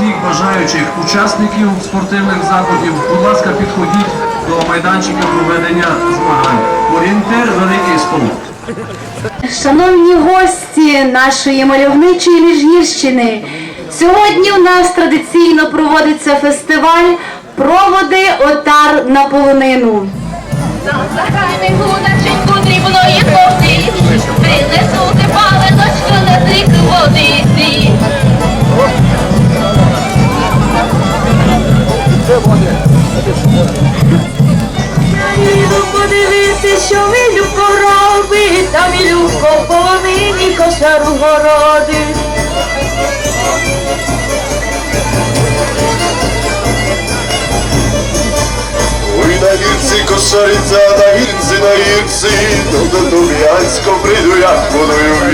всіх бажаючих учасників спортивних заходів, будь ласка, підходіть до майданчика проведення змагань. Орієнтир Великий Стол. Шановні гості нашої мальовничої Міжгірщини, сьогодні у нас традиційно проводиться фестиваль Проводи отар на полонину. Загальний гудаченьку дрібної води, принесути палиночку на дик водиці. Кошариця, на гірці, на гірці, до Дуб'янського прийду я водою в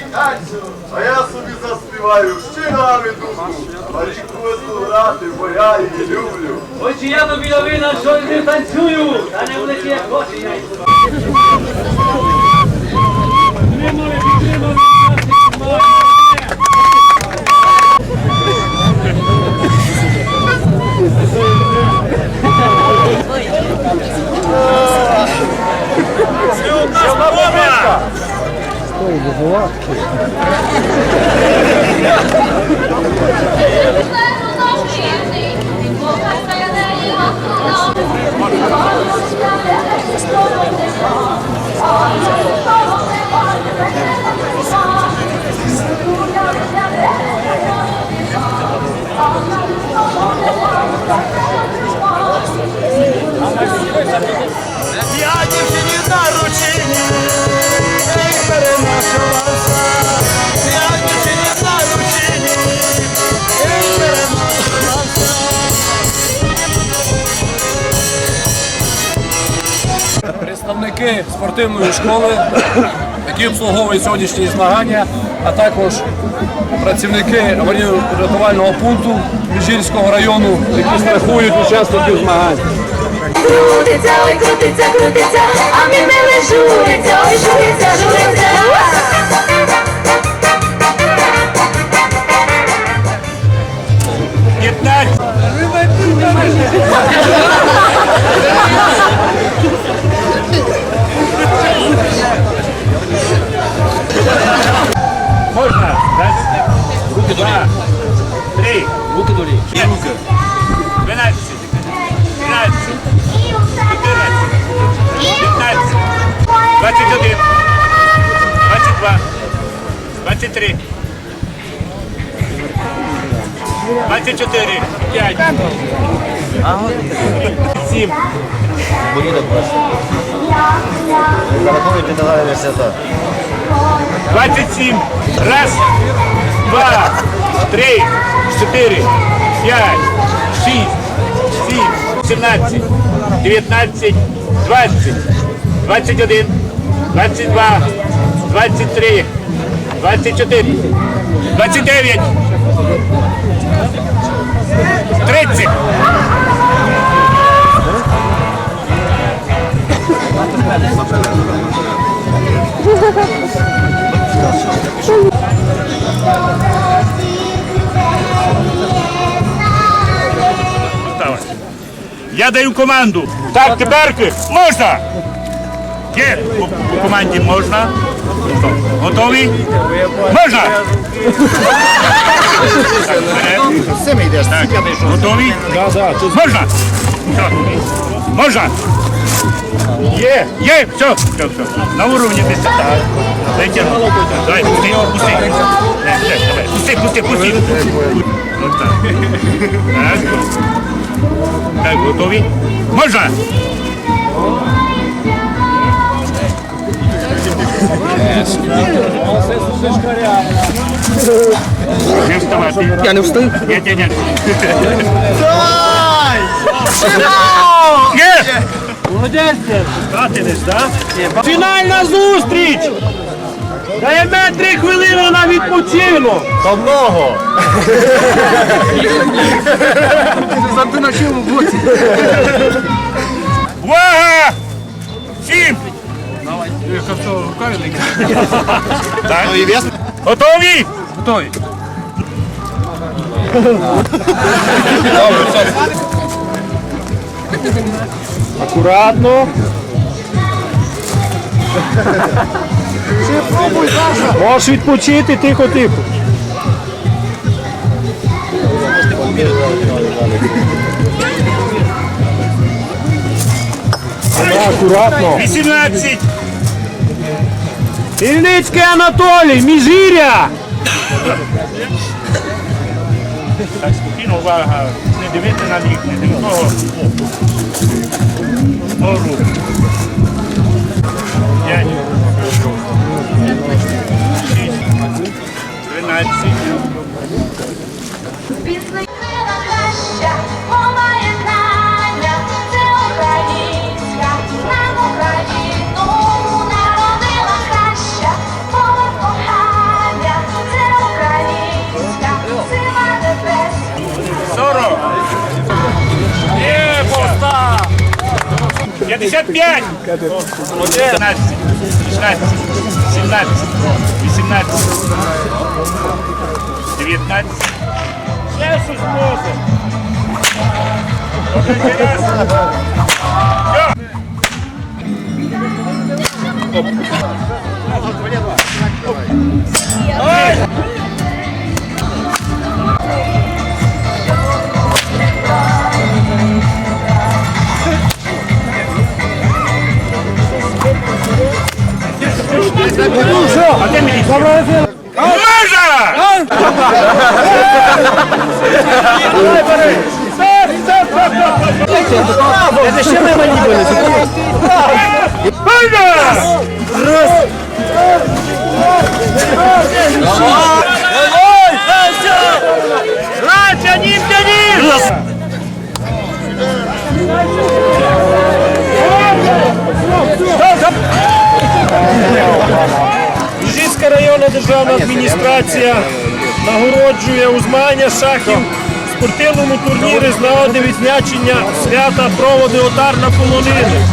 танцю. А я собі заспіваю щинами душу, а ріку веселу грати, бо я її люблю. Ось я тобі новина, що не танцюю, та не влеті як Представники спортивної школи, які обслуговують сьогоднішні змагання, а також працівники аварійно-рятувального пункту Міжгірського району, які страхують учасників змагань. Крутиться, ой, крутиться, крутиться, а мій милий журиться, ой, журиться, журиться. Можна? Двадцять чотири. П'ять. Сім. Двадцять сім. Раз, два, три, чотири, п'ять, шість, сім, сімнадцять, дев'ятнадцять, двадцять, двадцять один, двадцять два, двадцять три, двадцять чотири, двадцять дев'ять, тридцять. Осталось. Я даю команду. Так, теперки можна. Є по команді можна. Що, Готові? Можна. Так, готові? Можна. Можна. Є, є, все, все, все. На уровні десь. Так. Давай, пусти, пусти. Пусти, пусти, пусти. Так. Так. Так, готові? Можна? Не вставати. Я не встиг? Ні, ні, ні. Давай! Молодець! Так? Фінальна зустріч! Даємо три хвилини на відпочинок! Та много. Увага! Всім! Так. Готові? Готові. Акуратно! Можеш відпочити, тихо-тихо. Акуратно. 18. Ільницький Анатолій, Міжгір'я! Так, спокійно, увага. Не дивити на них, не дивити. Тринадцять. 55. 15, 16, 17, 18, 19. Ще щось може. Один раз. Все. А де мені? Можна! Це ще не мені були. Можна! Раз, тянім, тянім! Адміністрація нагороджує у змагання шахів в спортивному турнірі з нагоди відзначення свята проводи отар на полонини.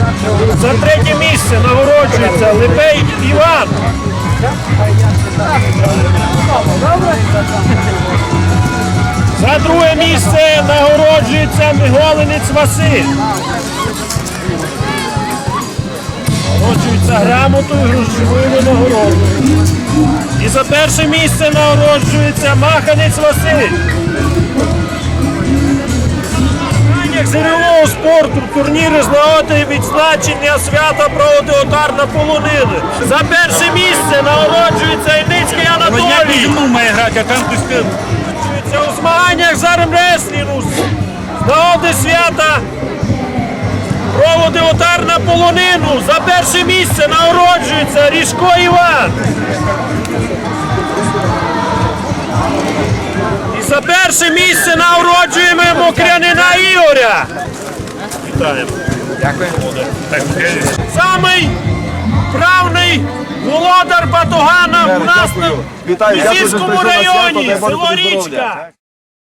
За третє місце нагороджується Липей Іван. За друге місце нагороджується Миголинець Василь. Нагороджується грамотою грошовою нагородою. І за перше місце нагороджується Маханець Василь. Зимового спорту турніри з нагоди відзначення свята проводи отар на полонини. За перше місце нагороджується Ільницький Возняк Анатолій. має грати, а там. У змаганнях з армреслінгу з нагоди свята проводи отар на полонину. За перше місце нагороджується Ріжко Іван. Перше місце нагороджуємо Мокрянина Ігоря. Вітаємо. Е, Самий правний володар Батугана у нас на Вітаю, дякую районі, здоров'я. Річка.